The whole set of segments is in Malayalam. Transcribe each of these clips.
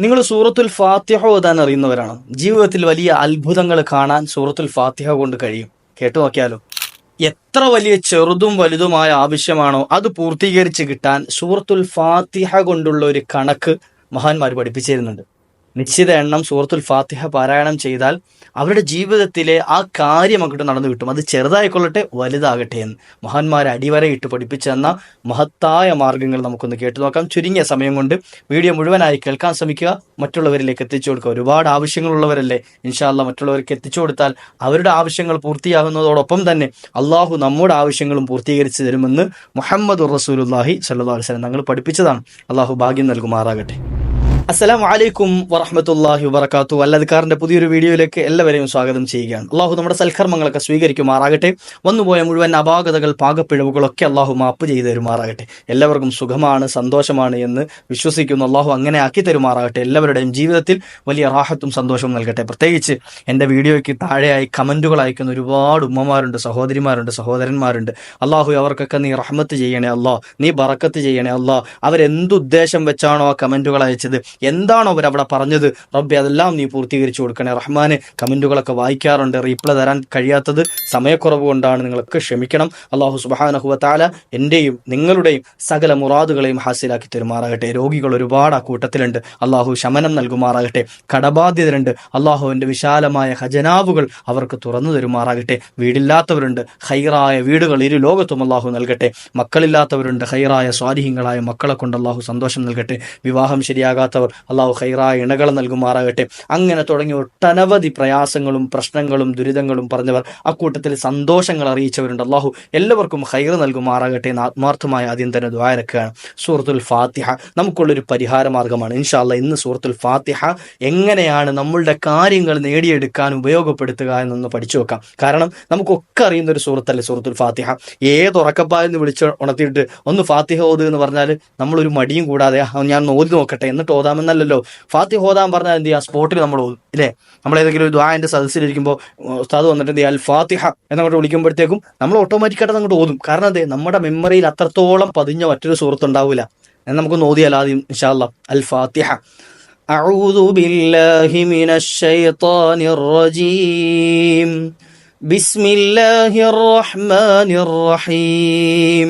നിങ്ങൾ സൂറത്തുൽ ഫാത്തിഹ ഓതാൻ അറിയുന്നവരാണ്. ജീവിതത്തിൽ വലിയ അത്ഭുതങ്ങൾ കാണാൻ സൂറത്തുൽ ഫാത്തിഹ കൊണ്ട് കഴിയും. കേട്ടു നോക്കിയാലോ? എത്ര വലിയ ചെറുതും വലുതുമായ ആവശ്യമാണോ അത് പൂർത്തീകരിച്ച് കിട്ടാൻ സൂറത്തുൽ ഫാത്തിഹ കൊണ്ടുള്ള ഒരു കണക്ക് മഹാന്മാർ പഠിപ്പിച്ചു തരുന്നുണ്ട് നിശ്ചിത എണ്ണം സൂറത്തുൽ ഫാത്തിഹ പാരായണം ചെയ്താൽ അവരുടെ ജീവിതത്തിലെ ആ കാര്യം അങ്ങോട്ട് നടന്നു കിട്ടും. അത് ചെറുതായിക്കൊള്ളട്ടെ വലുതാകട്ടെ എന്ന്. മഹാന്മാർ അടിവരയിട്ട് പഠിപ്പിച്ചെന്ന മഹത്തായ മാർഗങ്ങൾ നമുക്കൊന്ന് കേട്ടു നോക്കാം. ചുരുങ്ങിയ സമയം കൊണ്ട് വീഡിയോ മുഴുവനായി കേൾക്കാൻ ശ്രമിക്കുക. മറ്റുള്ളവരിലേക്ക് എത്തിച്ചു കൊടുക്കുക. ഒരുപാട് ആവശ്യങ്ങളുള്ളവരല്ലേ? ഇൻഷാല്ല മറ്റുള്ളവർക്ക് എത്തിച്ചു കൊടുത്താൽ അവരുടെ ആവശ്യങ്ങൾ പൂർത്തിയാകുന്നതോടൊപ്പം തന്നെ അള്ളാഹു നമ്മുടെ ആവശ്യങ്ങളും പൂർത്തീകരിച്ചു തരുമെന്ന് മുഹമ്മദ് റസൂലുല്ലാഹി സല്ലാ വസ്ലം തങ്ങൾ പഠിപ്പിച്ചതാണ്. അള്ളാഹു ഭാഗ്യം നൽകുമാറാകട്ടെ. അസ്സലാം വലൈക്കും വറഹമത്തല്ലാഹി വബർക്കാത്തു അല്ലദ്ക്കാറിന്റെ പുതിയൊരു വീഡിയോയിലേക്ക് എല്ലാവരെയും സ്വാഗതം ചെയ്യുകയാണ്. അള്ളാഹു നമ്മുടെ സൽക്കർമ്മങ്ങളൊക്കെ സ്വീകരിക്കുമാറാകട്ടെ. വന്നുപോയ മുഴുവൻ അപാകതകൾ പാകപ്പിഴവുകളൊക്കെ അള്ളാഹു മാപ്പ് ചെയ്തു തരുമാറാകട്ടെ. എല്ലാവർക്കും സുഖമാണ് സന്തോഷമാണ് എന്ന് വിശ്വസിക്കുന്നു. അള്ളാഹു അങ്ങനെ ആക്കി തരുമാറാകട്ടെ. എല്ലാവരുടെയും ജീവിതത്തിൽ വലിയ റാഹത്തും സന്തോഷവും നൽകട്ടെ. പ്രത്യേകിച്ച് എന്റെ വീഡിയോയ്ക്ക് താഴെയായി കമന്റുകൾ അയക്കുന്ന ഒരുപാട് ഉമ്മമാരുണ്ട് സഹോദരിമാരുണ്ട് സഹോദരന്മാരുണ്ട്. അള്ളാഹു അവർക്കൊക്കെ നീ റഹ്മത്ത് ചെയ്യണേ അല്ലോ നീ ബറക്കത്ത് ചെയ്യണേ അല്ലാ അവരെന്തുദ്ദേശം വെച്ചാണോ ആ കമന്റുകൾ അയച്ചത്? എന്താണോ അവർ അവിടെ പറഞ്ഞത്? റബ്ബി അതെല്ലാം നീ പൂർത്തീകരിച്ചു കൊടുക്കണേ. റഹ്മാന് കമന്റുകളൊക്കെ വായിക്കാറുണ്ട്. റീപ്ലൈ തരാൻ കഴിയാത്തത് സമയക്കുറവ് കൊണ്ടാണ്. നിങ്ങളൊക്കെ ക്ഷമിക്കണം. അള്ളാഹു സുബാനഹുവത്താല എന്റെയും നിങ്ങളുടെയും സകല മുറാദുകളെയും ഹാസിലാക്കി തരുമാറാകട്ടെ. രോഗികൾ ഒരുപാട് ആ കൂട്ടത്തിലുണ്ട്. അള്ളാഹു ശമനം നൽകുമാറാകട്ടെ. കടബാധ്യതരുണ്ട്. അള്ളാഹുവിന്റെ വിശാലമായ ഖജനാവുകൾ അവർക്ക് തുറന്നു തരുമാറാകട്ടെ. വീടില്ലാത്തവരുണ്ട്. ഹൈറായ വീടുകൾ ഇരു ലോകത്തും അള്ളാഹു നൽകട്ടെ. മക്കളില്ലാത്തവരുണ്ട്. ഹൈറായ സ്വാധീനങ്ങളായ മക്കളെ കൊണ്ട് അള്ളാഹു സന്തോഷം നൽകട്ടെ. വിവാഹം ശരിയാകാത്തവർ അള്ളാഹു ഹൈറായ ഇണകൾ നൽകുമാറാകട്ടെ. അങ്ങനെ തുടങ്ങി ഒട്ടനവധി പ്രയാസങ്ങളും പ്രശ്നങ്ങളും ദുരിതങ്ങളും പറഞ്ഞവർ അക്കൂട്ടത്തിൽ സന്തോഷങ്ങൾ അറിയിച്ചവരുണ്ട്. അള്ളാഹു എല്ലാവർക്കും ഹൈർ നൽകുമാറാകട്ടെ എന്ന് ആത്മാർത്ഥമായ ആദ്യം തന്നെ ദ്വാരക്കുകയാണ് സൂറത്തുൽ ഫാത്തിഹ നമുക്കുള്ളൊരു പരിഹാര മാർഗമാണ് ഇൻഷാല്ല ഇന്ന് സൂറത്തുൽ ഫാത്തിഹ എങ്ങനെയാണ് നമ്മളുടെ കാര്യങ്ങൾ നേടിയെടുക്കാൻ ഉപയോഗപ്പെടുത്തുക എന്നൊന്ന് പഠിച്ചു വെക്കാം. കാരണം നമുക്കൊക്കെ അറിയുന്ന ഒരു സുഹൃത്തല്ലേ സുഹൃത്തുൽ ഫാത്തിഹ? ഏത് ഉറക്കപ്പായെന്ന് വിളിച്ച് ഉണർത്തിയിട്ട് ഒന്ന് ഫാത്തിഹ ഓത് എന്ന് പറഞ്ഞാൽ നമ്മളൊരു മടിയും കൂടാതെ ഞാൻ ഓതി നോക്കട്ടെ എന്നിട്ട് ഓതാമെന്നല്ലല്ലോ ഫാത്തിഹ ഓതാൻ പറഞ്ഞാൽ എന്ത് ചെയ്യുക സ്പോട്ടിൽ നമ്മൾ ഓതും ഇല്ലേ നമ്മൾ ഏതെങ്കിലും ഒരു ദ്വായൻ്റെ സദസ്സിലിരിക്കുമ്പോൾ ഉസ്താദ് വന്നിട്ട് എന്ത് ചെയ്യുക അൽ ഫാത്തിഹ എന്നങ്ങോട്ട് വിളിക്കുമ്പോഴത്തേക്കും നമ്മൾ ഓട്ടോമാറ്റിക്കായിട്ട് അങ്ങോട്ട് ഓതും കാരണം അതെ നമ്മുടെ മെമ്മറിയിൽ അത്രത്തോളം പതിഞ്ഞ മറ്റൊരു സുഹൃത്ത് ഉണ്ടാവില്ല എന്ന് നമുക്ക് നോദിയാൽ ആദ്യം ഇൻഷാല്ല അൽ ഫാത്തിഹ أعوذ بالله من الشيطان الرجيم بسم الله الرحمن الرحيم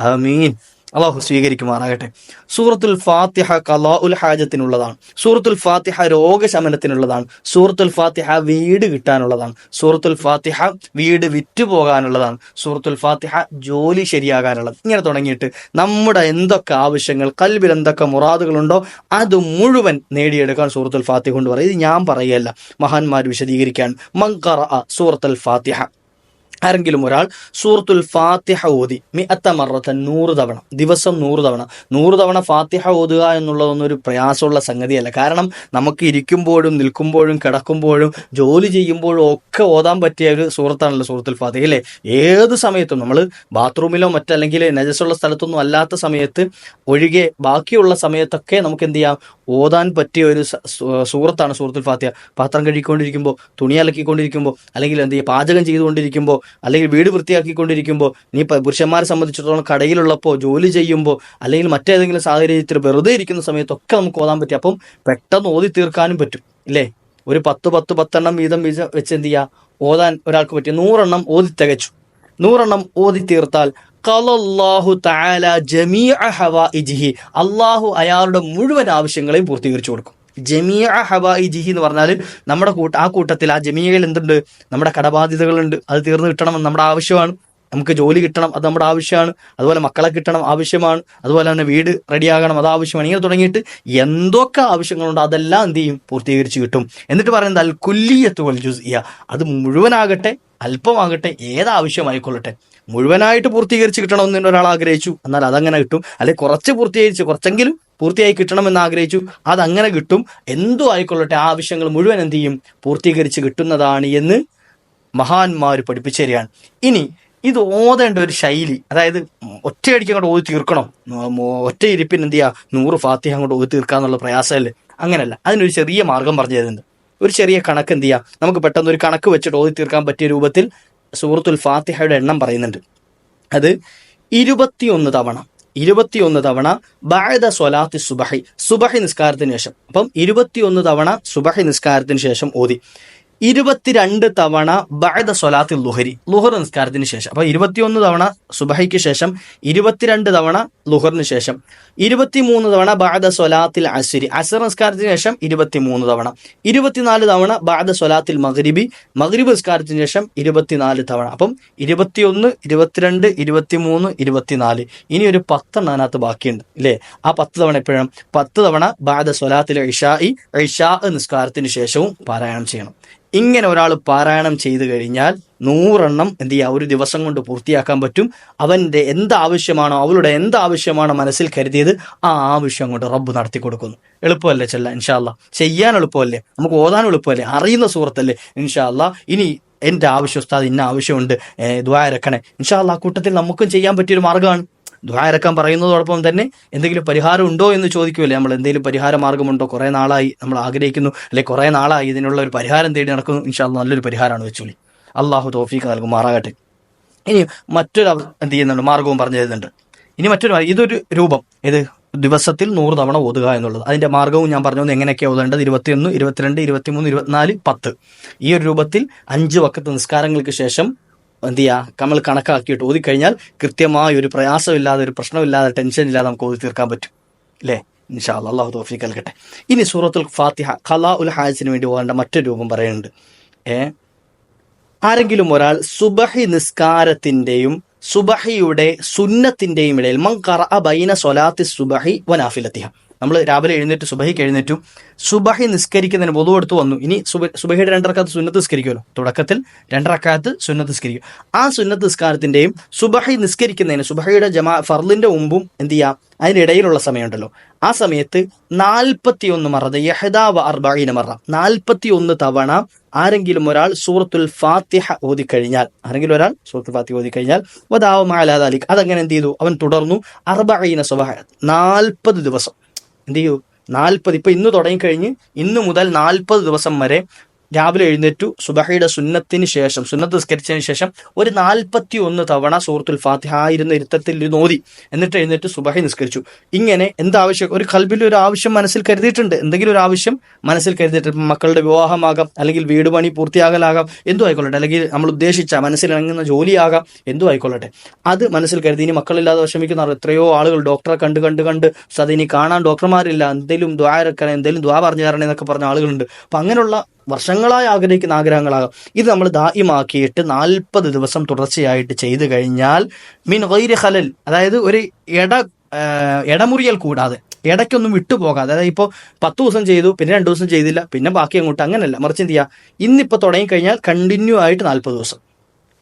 ആമീൻ. അള്ളാഹു സ്വീകരിക്കുമാറാകട്ടെ. സൂറത്തുൽ ഫാത്തിഹ കലാ ഉൽ ഹാജത്തിനുള്ളതാണ്. സൂറത്തുൽ ഫാത്തിഹ രോഗശമനത്തിനുള്ളതാണ്. സൂറത്തുൽ ഫാത്തിഹ വീട് കിട്ടാനുള്ളതാണ്. സൂറത്തുൽ ഫാത്തിഹ വീട് വിറ്റു പോകാനുള്ളതാണ് സൂറത്തുൽ ഫാത്തിഹ ജോലി ശരിയാകാനുള്ളത്. ഇങ്ങനെ തുടങ്ങിയിട്ട് നമ്മുടെ എന്തൊക്കെ ആവശ്യങ്ങൾ കൽബിൽ എന്തൊക്കെ മുറാദുകളുണ്ടോ അത് മുഴുവൻ നേടിയെടുക്കാൻ സൂറത്തുൽ ഫാത്തിഹ കൊണ്ട് പറയും. ഇത് ഞാൻ പറയുകയല്ല. മഹാന്മാർ വിശദീകരിക്കാൻ. മങ്കറ സൂറത്തുൽ ഫാത്തിഹ. ആരെങ്കിലും ഒരാൾ സൂറത്തുൽ ഫാത്തിഹ ഓതി മി അത്തമറത്തൻ നൂറ് തവണ ദിവസം നൂറ് തവണ നൂറ് തവണ ഫാത്തിഹ ഓതുക എന്നുള്ളതൊന്നും ഒരു പ്രയാസമുള്ള സംഗതിയല്ല. കാരണം നമുക്ക് ഇരിക്കുമ്പോഴും നിൽക്കുമ്പോഴും കിടക്കുമ്പോഴും ജോലി ചെയ്യുമ്പോഴും ഒക്കെ ഓതാൻ പറ്റിയ ഒരു സൂറത്താണല്ലോ സൂറത്തുൽ ഫാത്തിഹ അല്ലേ ഏത് സമയത്തും നമ്മൾ ബാത്റൂമിലോ മറ്റല്ലെങ്കിൽ നജസുള്ള സ്ഥലത്തൊന്നും അല്ലാത്ത സമയത്ത് ഒഴികെ ബാക്കിയുള്ള സമയത്തൊക്കെ നമുക്ക് എന്ത് ചെയ്യാം? ഓതാൻ പറ്റിയ ഒരു സൂറത്താണ് സൂറത്തുൽ ഫാത്തിഹ. പാത്രം കഴുകിക്കൊണ്ടിരിക്കുമ്പോൾ തുണി അലക്കിക്കൊണ്ടിരിക്കുമ്പോൾ അല്ലെങ്കിൽ എന്ത് ചെയ്യുക പാചകം ചെയ്തുകൊണ്ടിരിക്കുമ്പോൾ അല്ലെങ്കിൽ വീട് വൃത്തിയാക്കിക്കൊണ്ടിരിക്കുമ്പോൾ നീ പുരുഷന്മാരെ സംബന്ധിച്ചിടത്തോളം കടയിലുള്ളപ്പോൾ ജോലി ചെയ്യുമ്പോൾ അല്ലെങ്കിൽ മറ്റേതെങ്കിലും സാഹചര്യത്തിൽ വെറുതെ ഇരിക്കുന്ന സമയത്തൊക്കെ നമുക്ക് ഓതാൻ പറ്റും. അപ്പം പെട്ടെന്ന് ഓതി തീർക്കാനും പറ്റും. ഇല്ലേ? ഒരു പത്ത് പത്ത് പത്തെണ്ണം വീതം വീതം വെച്ച് എന്ത് ചെയ്യുക ഓതാൻ ഒരാൾക്ക് പറ്റി. നൂറെണ്ണം ഓതി തികച്ചു. നൂറെണ്ണം ഓതി തീർത്താൽ ഖലല്ലാഹു തആല ജമീഅ ഇജിഹി അള്ളാഹു അയാളുടെ മുഴുവൻ ആവശ്യങ്ങളെയും പൂർത്തീകരിച്ചു കൊടുക്കും. ജമീഅ ഹബായിജിഹി എന്ന് പറഞ്ഞാൽ നമ്മുടെ കൂട്ട ആ കൂട്ടത്തിൽ ആ ജമീയയിൽ എന്തുണ്ട്? നമ്മുടെ കടബാധ്യതകളുണ്ട്. അത് തീർന്നു കിട്ടണം നമ്മുടെ ആവശ്യമാണ്. നമുക്ക് ജോലി കിട്ടണം അത് നമ്മുടെ ആവശ്യമാണ്. അതുപോലെ മക്കളെ കിട്ടണം ആവശ്യമാണ്. അതുപോലെ തന്നെ വീട് റെഡിയാകണം അത് ആവശ്യമാണ്. ഇങ്ങനെ തുടങ്ങിയിട്ട് എന്തൊക്കെ ആവശ്യങ്ങളുണ്ട് അതെല്ലാം എന്ത് ചെയ്യും? പൂർത്തീകരിച്ച് കിട്ടും. എന്നിട്ട് പറയുന്നത് അൽ കുല്ലിയത്ത് വൽ ജുസിയ അത് മുഴുവനാകട്ടെ അല്പമാകട്ടെ ഏതാവശ്യമായിക്കൊള്ളട്ടെ. മുഴുവനായിട്ട് പൂർത്തീകരിച്ച് കിട്ടണമെന്ന് ഒരാൾ ആഗ്രഹിച്ചു. എന്നാൽ അതങ്ങനെ കിട്ടും. അല്ലെങ്കിൽ കുറച്ച് പൂർത്തീകരിച്ച് കുറച്ചെങ്കിലും പൂർത്തിയായി കിട്ടണമെന്ന് ആഗ്രഹിച്ചു. അതങ്ങനെ കിട്ടും. എന്തോ ആയിക്കൊള്ളട്ടെ ആ ആവശ്യങ്ങൾ മുഴുവൻ എന്ത് ചെയ്യും? പൂർത്തീകരിച്ച് കിട്ടുന്നതാണ് എന്ന് മഹാന്മാർ പഠിപ്പിച്ചു തരികയാണ് ഇനി ഇത് ഓതേണ്ട ഒരു ശൈലി അതായത് ഒറ്റയടിക്ക് അങ്ങോട്ട് ഓതി തീർക്കണം? ഒറ്റ ഇരിപ്പിന് എന്ത് ചെയ്യുക നൂറ് ഫാത്തിഹ അങ്ങോട്ട് ഓതി തീർക്കാന്നുള്ള പ്രയാസമല്ലേ? അങ്ങനല്ല. അതിനൊരു ചെറിയ മാർഗം പറഞ്ഞു തരുന്നുണ്ട്. ഒരു ചെറിയ കണക്ക് എന്ത് ചെയ്യുക നമുക്ക് പെട്ടെന്ന് ഒരു കണക്ക് വെച്ചിട്ട് ഓതി തീർക്കാൻ പറ്റിയ രൂപത്തിൽ സൂറത്തുൽ ഫാത്തിഹയുടെ എണ്ണം പറയുന്നുണ്ട്. അത് ഇരുപത്തിയൊന്ന് തവണ ഇരുപത്തിയൊന്ന് തവണ ബായത സ്വലാത്തി സുബഹി സുബഹി നിസ്കാരത്തിന് ശേഷം. അപ്പം ഇരുപത്തിയൊന്ന് തവണ സുബഹി നിസ്കാരത്തിന് ശേഷം ഓതി. ഇരുപത്തിരണ്ട് തവണ ബഅദ സൊലാത്തിൽ ലുഹരി ലുഹർ നിസ്കാരത്തിന് ശേഷം. അപ്പൊ ഇരുപത്തിയൊന്ന് തവണ സുബഹയ്ക്ക് ശേഷം ഇരുപത്തിരണ്ട് തവണ ലുഹറിന് ശേഷം ഇരുപത്തിമൂന്ന് തവണ ബഅദ സ്വലാത്തിൽ അസുരി അസർ നിസ്കാരത്തിന് ശേഷം ഇരുപത്തിമൂന്ന് തവണ ഇരുപത്തിനാല് തവണ ബഅദ സ്വലാത്തിൽ മഗ്രിബി മഗ്രിബ് നിസ്കാരത്തിന് ശേഷം ഇരുപത്തിനാല് തവണ. അപ്പം ഇരുപത്തിയൊന്ന് ഇരുപത്തിരണ്ട് ഇരുപത്തിമൂന്ന് ഇരുപത്തിനാല്. ഇനി ഒരു പത്തെണ്ണം അതിനകത്ത് ബാക്കിയുണ്ട് ഇല്ലേ? ആ പത്ത് തവണ എപ്പോഴും പത്ത് തവണ ബഅദ സ്വലാത്തിൽ ഇഷായി ഇഷാ നിസ്കാരത്തിന് ശേഷവും പാരായണം ചെയ്യണം. ഇങ്ങനെ ഒരാൾ പാരായണം ചെയ്തു കഴിഞ്ഞാൽ നൂറെണ്ണം എന്ത് ചെയ്യുക ഒരു ദിവസം കൊണ്ട് പൂർത്തിയാക്കാൻ പറ്റും. അവന്റെ എന്ത് ആവശ്യമാണോ അവളുടെ എന്ത് ആവശ്യമാണോ മനസ്സിൽ കരുതിയത് ആ ആവശ്യം കൊണ്ട് റബ്ബ് നടത്തി കൊടുക്കുന്നു. എളുപ്പമല്ലേ ചെല്ല ഇൻഷാല്ല ചെയ്യാൻ എളുപ്പമല്ലേ? നമുക്ക് ഓതാൻ എളുപ്പമല്ലേ? അറിയുന്ന സുഹൃത്തല്ലേ ഇൻഷാല്ല ഇനി എന്റെ ആവശ്യം ഉസ്താദ് ഇന്ന ആവശ്യമുണ്ട്. ദ്വാരക്കണേ ഇൻഷാല്ല കൂട്ടത്തിൽ നമുക്കും ചെയ്യാൻ പറ്റിയൊരു മാർഗമാണ്. ദ്വാരക്കാൻ പറയുന്നതോടൊപ്പം തന്നെ എന്തെങ്കിലും പരിഹാരം ഉണ്ടോ എന്ന് ചോദിക്കുമല്ലേ നമ്മൾ എന്തെങ്കിലും പരിഹാര മാർഗമുണ്ടോ കുറേ നാളായി നമ്മൾ ആഗ്രഹിക്കുന്നു. അല്ലെ കുറേ നാളായി ഇതിനുള്ള ഒരു പരിഹാരം തേടി നടക്കുന്നു. ഇൻഷാല്ല നല്ലൊരു പരിഹാരമാണ് വെച്ചോളി. അള്ളാഹു തോഫീക്ക് നൽകുമാറാകട്ടെ ഇനി മറ്റൊരു എന്ത് ചെയ്യുന്നുണ്ട്? മാർഗവും പറഞ്ഞു തരുന്നുണ്ട്. ഇനി മറ്റൊരു ഇതൊരു രൂപം. ഇത് ദിവസത്തിൽ നൂറ് തവണ ഓതുക എന്നുള്ളത്. അതിന്റെ മാർഗവും ഞാൻ പറഞ്ഞു എങ്ങനെയൊക്കെയാണ് ഓതേണ്ടത്? ഇരുപത്തിയൊന്ന് ഇരുപത്തിരണ്ട് ഇരുപത്തിമൂന്ന് ഇരുപത്തിനാല് പത്ത്. ഈ ഒരു രൂപത്തിൽ അഞ്ച് വക്കത്ത് നിസ്കാരങ്ങൾക്ക് ശേഷം എന്ത് ചെയ്യുക നമ്മൾ കണക്കാക്കിയിട്ട് ഓതിക്കഴിഞ്ഞാൽ കൃത്യമായ ഒരു പ്രയാസമില്ലാതെ ഒരു പ്രശ്നമില്ലാതെ ടെൻഷൻ ഇല്ലാതെ നമുക്ക് ഓതി തീർക്കാൻ പറ്റും. അല്ലേ ഇൻഷാ അള്ളാഹു തോഫി കൽക്കട്ടെ ഇനി സൂറത്തുൽ ഫാത്തിഹ ഖലാ ഉൽ ഹാജിന് വേണ്ടി പോകേണ്ട മറ്റൊരു രൂപം പറയുന്നുണ്ട്. ഏ? ആരെങ്കിലും ഒരാൾ സുബഹി നിസ്കാരത്തിന്റെയും സുബഹിയുടെ സുന്നത്തിന്റെയും ഇടയിൽ മങ്കറ ബൈന സ്വലാത്തി സുബഹി വനാഫിലത്തിഹ നമ്മൾ രാവിലെ എഴുന്നേറ്റ് സുബഹിക്ക് എഴുന്നേറ്റു. സുബഹി നിസ്കരിക്കുന്നതിന് പൊതു എടുത്ത് വന്നു. ഇനി സുബ സുബഹിയുടെ രണ്ടറക്കാത്ത് സുന്നത്ത് നിസ്കരിക്കുമല്ലോ. തുടക്കത്തിൽ രണ്ടറക്കാത്ത് സുന്നത്ത് നിസ്കരിക്കും. ആ സുന്നത്ത് നിസ്കാരത്തിന്റെയും സുബഹി നിസ്കരിക്കുന്നതിന് സുബഹിയുടെ ജമാ ഫർലിന്റെ മുമ്പും എന്ത് ചെയ്യാം? അതിനിടയിലുള്ള സമയമുണ്ടല്ലോ. ആ സമയത്ത് നാൽപ്പത്തിയൊന്ന് മറത് യഹദാവ അർബീന മറ. നാൽപ്പത്തിയൊന്ന് തവണ ആരെങ്കിലും ഒരാൾ സൂറത്തുൽ ഫാത്തിഹ ഓതിക്കഴിഞ്ഞാൽ ആരെങ്കിലും ഒരാൾ സൂറത്തുൽ ഫാത്തിഹ ഓതിക്കഴിഞ്ഞാൽ വദാവ മാലാദാലിക് അതങ്ങനെ എന്ത് ചെയ്തു? അവൻ തുടർന്നു അർബീന സ്വഭാവ നാൽപ്പത് ദിവസം. എന്ത് ചെയ്യൂ? നാൽപ്പത്. ഇപ്പൊ ഇന്ന് തുടങ്ങിക്കഴിഞ്ഞ് ഇന്ന് മുതൽ നാൽപ്പത് ദിവസം വരെ രാവിലെ എഴുന്നേറ്റു. സുബഹയുടെ സുന്നത്തിന് ശേഷം സുന്നത്ത് നിസ്കരിച്ചതിന് ശേഷം ഒരു നാൽപ്പത്തി ഒന്ന് തവണ സൂറത്തുൽ ഫാത്തിഹ ആയിരുന്ന ഇരുത്തത്തിൽ നോതി എന്നിട്ട് എഴുന്നേറ്റ് സുബഹി നിസ്കരിച്ചു. ഇങ്ങനെ എന്താവശ്യം? ഒരു കൽബിൽ ഒരു ആവശ്യം മനസ്സിൽ കരുതിയിട്ടുണ്ട്. എന്തെങ്കിലും ഒരു ആവശ്യം മനസ്സിൽ കരുതിയിട്ട് മക്കളുടെ വിവാഹമാകാം അല്ലെങ്കിൽ വീട് പണി പൂർത്തിയാകലാകാം എന്തു ആയിക്കൊള്ളട്ടെ. അല്ലെങ്കിൽ നമ്മൾ ഉദ്ദേശിച്ച മനസ്സിലിണങ്ങുന്ന ജോലിയാകാം എന്തു ആയിക്കൊള്ളട്ടെ. അത് മനസ്സിൽ കരുതി ഇനി മക്കളില്ലാതെ വിഷമിക്കുന്ന എത്രയോ ആളുകൾ ഡോക്ടറെ കണ്ട് കണ്ട് കണ്ട് സത് ഇനി കാണാൻ ഡോക്ടർമാരില്ല. എന്തെങ്കിലും ദ്വാരക്കണേ എന്തെങ്കിലും ദ്വാ പറഞ്ഞു തരണേ എന്നൊക്കെ പറഞ്ഞ ആളുകളുണ്ട്. അപ്പൊ അങ്ങനെയുള്ള വർഷങ്ങളായി ആഗ്രഹിക്കുന്ന ആഗ്രഹങ്ങളാകാം. ഇത് നമ്മൾ ദായിമാക്കിയിട്ട് നാൽപ്പത് ദിവസം തുടർച്ചയായിട്ട് ചെയ്തു കഴിഞ്ഞാൽ മീൻ വൈര ഹലൽ അതായത് ഒരു ഇട ഇടമുറിയൽ കൂടാതെ ഇടയ്ക്കൊന്നും വിട്ടുപോകാതെ അതായത് ഇപ്പോൾ പത്ത് ദിവസം ചെയ്തു പിന്നെ രണ്ട് ദിവസം ചെയ്തില്ല പിന്നെ ബാക്കി അങ്ങോട്ട് അങ്ങനെയല്ല മറിച്ച് എന്ത് ചെയ്യുക? ഇന്നിപ്പോൾ തുടങ്ങിക്കഴിഞ്ഞാൽ കണ്ടിന്യൂ ആയിട്ട് നാൽപ്പത് ദിവസം.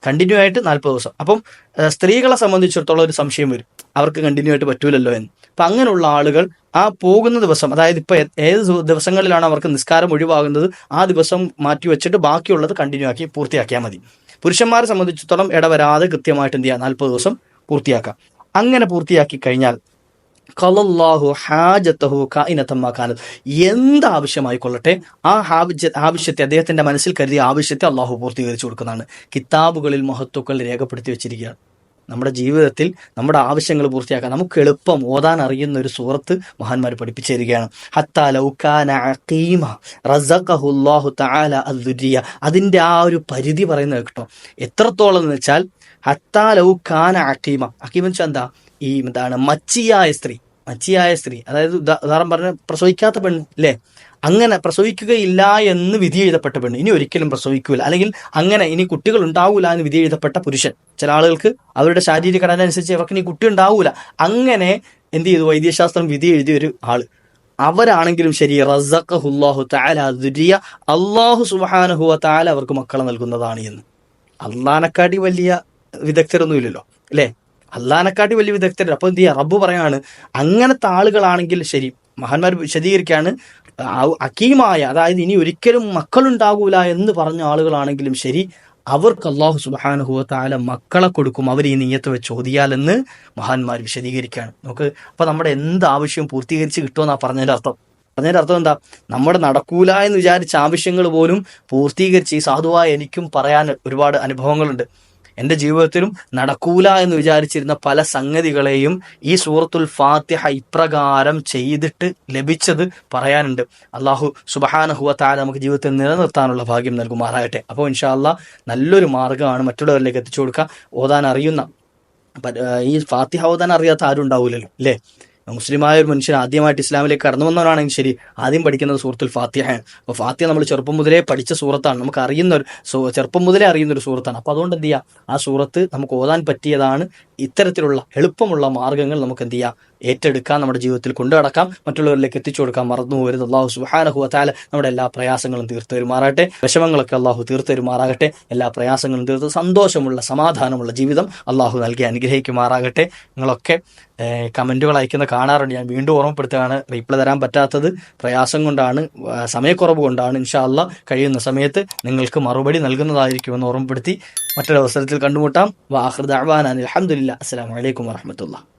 കണ്ടിന്യൂ ആയിട്ട് നാൽപ്പത് ദിവസം. അപ്പം സ്ത്രീകളെ സംബന്ധിച്ചിടത്തോളം ഒരു സംശയം വരും. അവർക്ക് കണ്ടിന്യൂ ആയിട്ട് പറ്റൂലല്ലോ എന്ന്. അപ്പം അങ്ങനെയുള്ള ആളുകൾ ആ പോകുന്ന ദിവസം അതായത് ഇപ്പോൾ ഏത് ദിവസങ്ങളിലാണ് അവർക്ക് നിസ്കാരം ഒഴിവാകുന്നത് ആ ദിവസം മാറ്റി വെച്ചിട്ട് ബാക്കിയുള്ളത് കണ്ടിന്യൂ ആക്കി പൂർത്തിയാക്കിയാൽ മതി. പുരുഷന്മാരെ സംബന്ധിച്ചിടത്തോളം ഇടവരാതെ കൃത്യമായിട്ട് എന്ത് ചെയ്യുക നാൽപ്പത് ദിവസം പൂർത്തിയാക്കാം. അങ്ങനെ പൂർത്തിയാക്കി കഴിഞ്ഞാൽ ഖലല്ലാഹു ഹാജത്തഹു കായിനത്തമ്മ കാനത്ത് എന്ത് ആവശ്യമായിക്കൊള്ളട്ടെ ആ ആവശ്യ ആവശ്യത്തെ അദ്ദേഹത്തിന്റെ മനസ്സിൽ കരുതിയ ആവശ്യത്തെ അള്ളാഹു പൂർത്തീകരിച്ചു കൊടുക്കുന്നതാണ്. കിതാബുകളിൽ മഹത്വക്കൾ രേഖപ്പെടുത്തി വെച്ചിരിക്കുകയാണ്. നമ്മുടെ ജീവിതത്തിൽ നമ്മുടെ ആവശ്യങ്ങൾ പൂർത്തിയാക്കാൻ നമുക്ക് എളുപ്പം ഓതാൻ അറിയുന്ന ഒരു സൂറത്ത് മഹാന്മാർ പഠിപ്പിച്ചു തരികയാണ്. അതിന്റെ ആ ഒരു പരിധി പറയുന്നത് കേട്ടോ. എത്രത്തോളം എന്ന് വെച്ചാൽ ഹത്താ ലൗകാന അഖീമ. അഖീമ എന്ന് വെച്ചാൽ എന്താ? ഈ എന്താണ് മച്ചിയായ സ്ത്രീ മച്ചിയായ സ്ത്രീ. അതായത് ഉദാ- ഉദാഹരണം പറഞ്ഞ പ്രസവിക്കാത്ത പെണ്ണ് അല്ലേ അങ്ങനെ പ്രസവിക്കുകയില്ല എന്ന് വിധി എഴുതപ്പെട്ട പെണ്ണ്. ഇനി ഒരിക്കലും പ്രസവിക്കൂല. അല്ലെങ്കിൽ അങ്ങനെ ഇനി കുട്ടികൾ ഉണ്ടാവൂല എന്ന് വിധി എഴുതപ്പെട്ട പുരുഷൻ. ചില ആളുകൾക്ക് അവരുടെ ശാരീരിക ഘടന അനുസരിച്ച് അവർക്ക് ഇനി കുട്ടി ഉണ്ടാവൂല. അങ്ങനെ എന്ത് ചെയ്തു? വൈദ്യശാസ്ത്രം വിധി എഴുതിയ ഒരു ആൾ. അവരാണെങ്കിലും ശരി റസഖുല്ലാഹു തആല ദുരിയ അള്ളാഹു സുബ്ഹാനഹു താല അവർക്ക് മക്കളെ നൽകുന്നതാണ് എന്ന്. അള്ളാനെക്കാട്ടി വലിയ വിദഗ്ധരൊന്നുമില്ലല്ലോ അല്ലേ അള്ളഹാനെക്കാട്ടി വലിയ വിദഗ്ധർ അപ്പോൾ എന്ത് ചെയ്യുക റബ്ബ് പറയാണ് അങ്ങനത്തെ ആളുകളാണെങ്കിൽ ശരി മഹാന്മാർ വിശദീകരിക്കുകയാണ് അക്കീമായ അതായത് ഇനി ഒരിക്കലും മക്കളുണ്ടാകൂല എന്ന് പറഞ്ഞ ആളുകളാണെങ്കിലും ശരി അവർക്ക് അള്ളാഹു സുബാനുഹുവ താല മക്കളെ കൊടുക്കും. അവർ ഈ നീയത്ത് വെച്ച് ഓതിയാലെന്ന് മഹാന്മാർ വിശദീകരിക്കുകയാണ്. നമുക്ക് അപ്പൊ നമ്മുടെ എന്ത് ആവശ്യവും പൂർത്തീകരിച്ച് കിട്ടുമെന്നാണ് പറഞ്ഞതിന്റെ അർത്ഥം. പറഞ്ഞതിന്റെ അർത്ഥം എന്താ? നമ്മുടെ നടക്കൂല എന്ന് വിചാരിച്ച ആവശ്യങ്ങൾ പോലും പൂർത്തീകരിച്ച് ഈ സാധുവായ എനിക്കും പറയാൻ ഒരുപാട് അനുഭവങ്ങളുണ്ട്. എന്റെ ജീവിതത്തിലും നടക്കൂല എന്ന് വിചാരിച്ചിരുന്ന പല സംഗതികളെയും ഈ സൂറത്തുൽ ഫാത്തിഹ ഇപ്രകാരം ചെയ്തിട്ട് ലഭിച്ചത് പറയാനുണ്ട്. അള്ളാഹു സുബഹാനഹുവ താല നമുക്ക് ജീവിതത്തിൽ നിലനിർത്താനുള്ള ഭാഗ്യം നൽകുമാറാകട്ടെ. അപ്പോൾ ഇൻഷാല്ല നല്ലൊരു മാർഗമാണ് മറ്റുള്ളവരിലേക്ക് എത്തിച്ചു കൊടുക്കുക. ഓതാൻ അറിയുന്ന ഈ ഫാത്തിഹ ഓതാൻ അറിയാത്ത ആരും ഉണ്ടാവില്ലല്ലോ അല്ലേ? മുസ്ലിമായ ഒരു മനുഷ്യൻ ആദ്യമായിട്ട് ഇസ്ലാമിലേക്ക് കടന്നു വന്നവരാണെങ്കിൽ ശരി ആദ്യം പഠിക്കുന്നത് സൂറത്തുൽ ഫാത്തിഹയാണ് അപ്പോൾ ഫാത്തിഹ നമ്മൾ ചെറുപ്പം മുതലേ പഠിച്ച സൂറത്താണ്. നമുക്ക് അറിയുന്ന ഒരു ചെറുപ്പം മുതലേ അറിയുന്ന ഒരു സൂറത്താണ്. അപ്പോൾ അതുകൊണ്ട് എന്ത് ചെയ്യുക ആ സൂറത്ത് നമുക്ക് ഓതാൻ പറ്റിയതാണ് ഇത്തരത്തിലുള്ള എളുപ്പമുള്ള മാർഗങ്ങൾ നമുക്ക് എന്ത് ചെയ്യാം? ഏറ്റെടുക്കാം നമ്മുടെ ജീവിതത്തിൽ കൊണ്ടു നടക്കാം മറ്റുള്ളവരിലേക്ക് എത്തിച്ചു കൊടുക്കാം മറന്നു പോരുന്ന അള്ളാഹു സുഹാനഹു അത്താല നമ്മുടെ എല്ലാ പ്രയാസങ്ങളും തീർത്തു തരുമാറാകട്ടെ. വിഷമങ്ങളൊക്കെ അള്ളാഹു തീർത്തു തരുമാറാകട്ടെ. എല്ലാ പ്രയാസങ്ങളും തീർത്ത് സന്തോഷമുള്ള സമാധാനമുള്ള ജീവിതം അള്ളാഹു നൽകി അനുഗ്രഹിക്കുമാറാകട്ടെ. നിങ്ങളൊക്കെ കമന്റുകൾ അയക്കുന്ന കാണാറുണ്ട്. ഞാൻ വീണ്ടും ഓർമ്മപ്പെടുത്തുകയാണ് റീപ്ലൈ തരാൻ പറ്റാത്തത്. പ്രയാസം കൊണ്ടാണ് സമയക്കുറവ് കൊണ്ടാണ് ഇൻഷാ അള്ളാ കഴിയുന്ന സമയത്ത് നിങ്ങൾക്ക് മറുപടി നൽകുന്നതായിരിക്കുമെന്ന് ഓർമ്മപ്പെടുത്തി മറ്റൊരവസരത്തിൽ കണ്ടുമുട്ടാം. വാഹൃദ് അഹ്വാൻ അലഹമുല്ല അസ്സാം വലൈക്കും വാഹമത്തുള്ള